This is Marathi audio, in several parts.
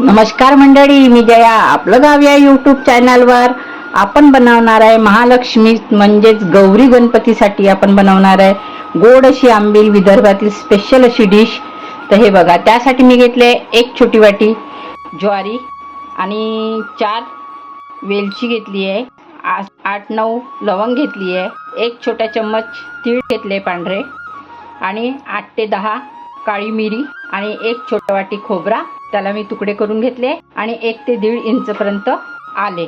नमस्कार मंडळी मी जया. आपलं गाव या यूट्यूब चॅनलवर आपण बनवणार आहे महालक्ष्मी म्हणजेच गौरी गणपतीसाठी आपण बनवणार आहे. गोड अशी आंबील विदर्भातील स्पेशल अशी डिश तर हे बघा त्यासाठी मी घेतले एक छोटी वाटी ज्वारी आणि चार वेलची घेतली आहे. आठ नऊ लवंग घेतली आहे. एक छोटा चम्मच तीळ घेतले पांढरे आणि आठ ते दहा काळी मिरी आणि एक छोटा वाटी खोबरा त्याला मी तुकडे करून घेतले आणि एक ते दीड इंचपर्यंत आले.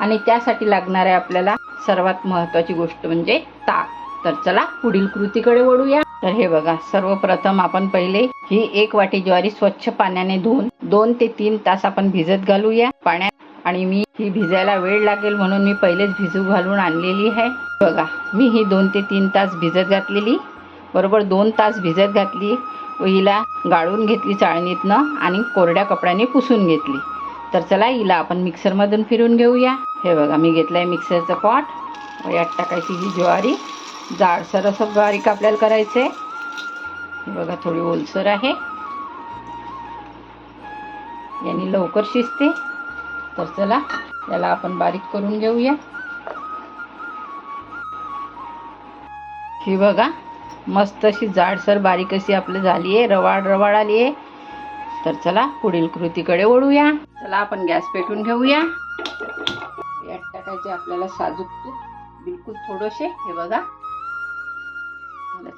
आणि त्यासाठी लागणार आहे आपल्याला सर्वात महत्त्वाची गोष्ट म्हणजे ताक. तर चला पुढील कृतीकडे वळूया. तर हे बघा सर्वप्रथम आपण पहिले ही एक वाटी ज्वारी स्वच्छ पाण्याने धुवून दोन ते तीन तास आपण भिजत घालूया. पाण्यात आणि मी ही भिजायला वेळ लागेल म्हणून मी पहिलेच भिजू घालून आणलेली आहे. बघा मी ही दोन ते तीन तास भिजत घातलेली. बरोबर दोन तास भिजत घातली. हिला गाळून घेतली चाळणीतनं आणि कोरड्या कपड्याने पुसून घेतली. तर चला हिला आपण मिक्सरमधून फिरून घेऊया. हे बघा मी घेतलं आहे मिक्सरचं पॉट. व यात टाकायची ही ज्वारी. जाडसर असं बारीक आपल्याला करायचं आहे हे बघा थोडी ओलसर आहे. याने लवकर शिजते. तर चला याला आपण बारीक करून घेऊया. ही बघा मस्त अशी जाडसर बारीक अशी आपली झाली आहे. रवाळ रवाळ आली आहे. तर चला पुढील कृतीकडे ओढूया चला आपण गॅस पेटून घेऊया. यात टाकायचे आपल्याला साजूक तूप. बिलकुल थोडेसे. हे बघा.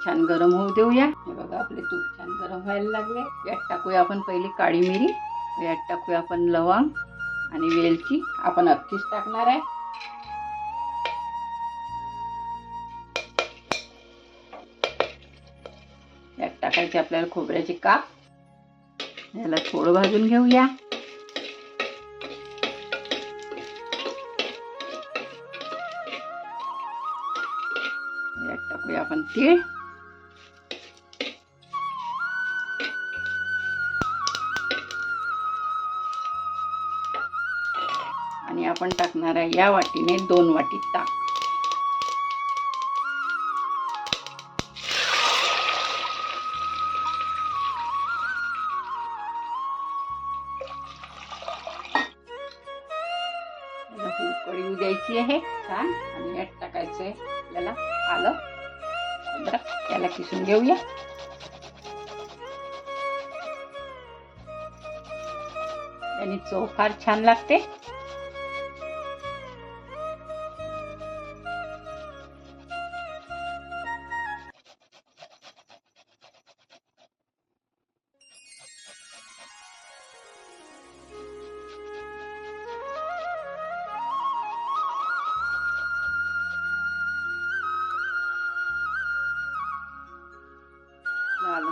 छान गरम होऊ देऊया. हे बघा आपले तूप छान गरम व्हायला लागले. यात टाकूया आपण पहिली काळी मिरी. यात टाकूया आपण लवंग. आणि वेलची. आपण अख्खीच टाकणार आहे. यात टाकायचे आपल्याला खोबऱ्याचे काप. याला थोडं भाजून घेऊया. यात टाकूया आपण तीळ. आणि आपण टाकणार आहे या वाटीने दोन वाटी ताक. याला येऊ द्यायची आहे. छान. आणि यात टाकायचं आहे आपल्याला आलं. बरं याला किसून घेऊया. आणि चव फार छान लागते.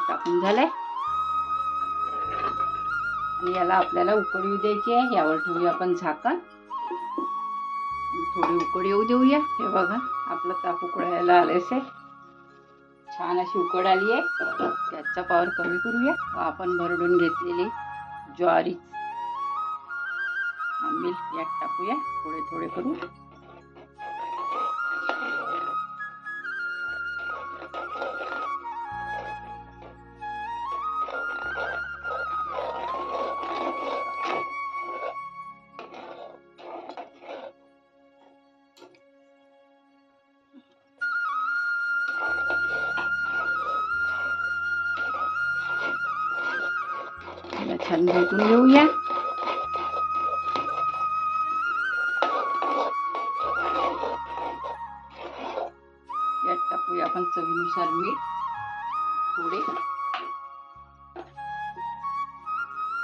टाकून झालंय. आणि याला आपल्याला उकड येऊ द्यायची आहे. यावर ठेवूया आपण झाकण. थोडी उकड येऊ देऊया. हे बघा आपलं ताप उकडायला आलेस आहे छान अशी उकड आली आहे. गॅसचा पावर कमी करूया. व आपण भरडून घेतलेली ज्वारी. आंबील यात टाकूया. थोडे थोडे करून. छान भेटून घेऊया यात टाकूया आपण चवीनुसार मीठ थोडे.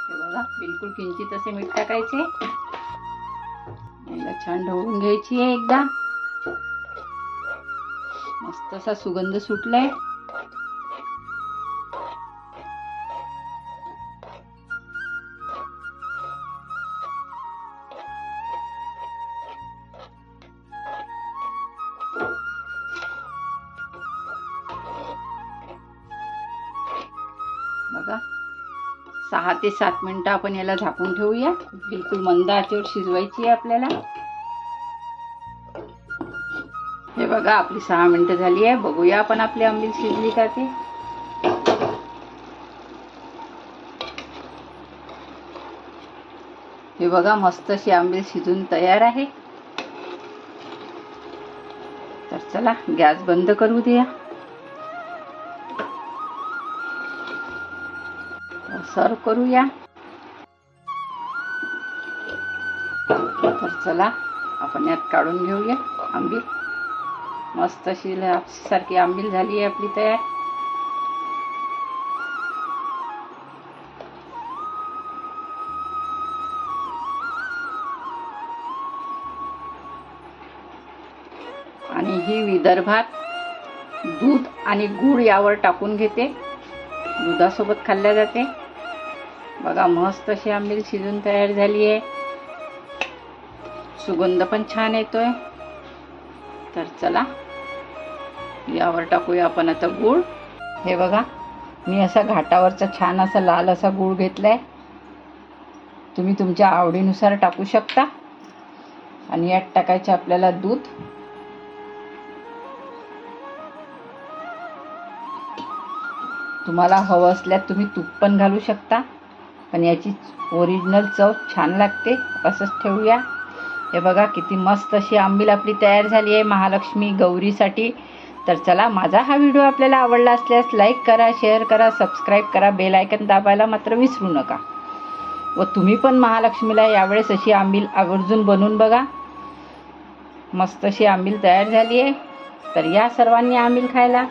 हे बघा बिलकुल किंचित असे मीठ टाकायचे. याला छान ढवळून घ्यायची आहे एकदा. मस्त असा सुगंध सुटलाय. सहा ते सात मिनटं आपण याला झाकून ठेवूया. बिलकुल मंद आचेवर शिजवायची आहे आपल्याला. हे बघा आपली सहा मिनटं झाली आहे. बघूया आपण आपली आंबील शिजली का ते. हे बघा मस्त अशी आंबील शिजून तयार आहे. तर चला गॅस बंद करू द्या. सर्व करूया. तर चला आपण यात काढून घेऊया आंबील. मस्त अशी सारखी आंबील झाली आहे आपली तयार. आणि ही विदर्भात दूध आणि गूळ यावर टाकून घेते. दुधासोबत खाल्ल्या जाते. बघा मस्त अशी आंबील शिजून तयार झाली आहे सुगंध पण छान येतोय. तर चला यावर टाकूया आपण आता गूळ. हे बघा मी असा घाटावरचा छान असा लाल असा गूळ घेतलाय. तुम्ही तुमच्या आवडीनुसार टाकू शकता. आणि यात टाकायचे आपल्याला दूध. तुम्हाला हवं असल्यास तुम्ही तूप पण घालू शकता. पण याची ओरिजिनल चव छान लागते. असंच ठेवूया. हे बघा किती मस्त अशी आंबील आपली तयार झाली आहे. महालक्ष्मी गौरीसाठी. तर चला माझा हा व्हिडिओ आपल्याला आवडला असल्यास लाईक करा शेअर करा सबस्क्राईब करा. बेल आयकन दाबायला मात्र विसरू नका. व तुम्ही पण महालक्ष्मीला यावेळेस अशी आंबील आवर्जून बनवून बघा. मस्त अशी आंबील तयार झाली आहे. तर या सर्वांनी आंबील खायला.